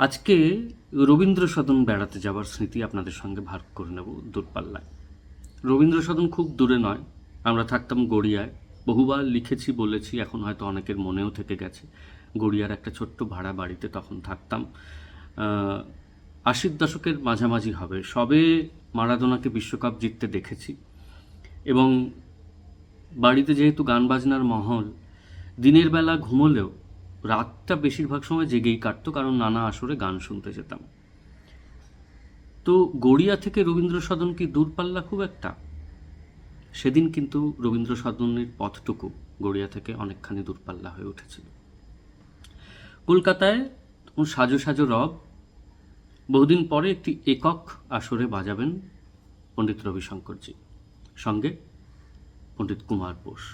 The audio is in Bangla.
আজকে রবীন্দ্র সদন বেড়াতে যাওয়ার স্মৃতি আপনাদের সঙ্গে ভাগ করে নেব দূরপাল্লায়। রবীন্দ্র সদন খুব দূরে নয়, আমরা থাকতাম গড়িয়ায়। বহুবার লিখেছি, বলেছি, এখন হয়তো অনেকের মনেও থেকে গেছে। গড়িয়ার একটা ছোট্ট ভাড়া বাড়িতে তখন থাকতাম। আশির দশকের মাঝামাঝি হবে। সবে মারাদোনাকে বিশ্বকাপ জিততে দেখেছি। এবং বাড়িতে যেহেতু গান বাজনার মহল, দিনের বেলা ঘুমোলেও রাতটা বেশিরভাগ সময় জেগেই কাটতো, কারণ নানা আসরে গান শুনতে যেতাম। তো গড়িয়া থেকে রবীন্দ্র সদন কি দূরপাল্লা খুব একটা? সেদিন কিন্তু রবীন্দ্র সদনের পথটুকু গড়িয়া থেকে অনেকখানি দূরপাল্লা হয়ে উঠেছিল। কলকাতায় সাজো সাজো রব, বহুদিন পরে একটি একক আসরে বাজাবেন পণ্ডিত রবিশঙ্করজি, সঙ্গে পণ্ডিত কুমার বোস।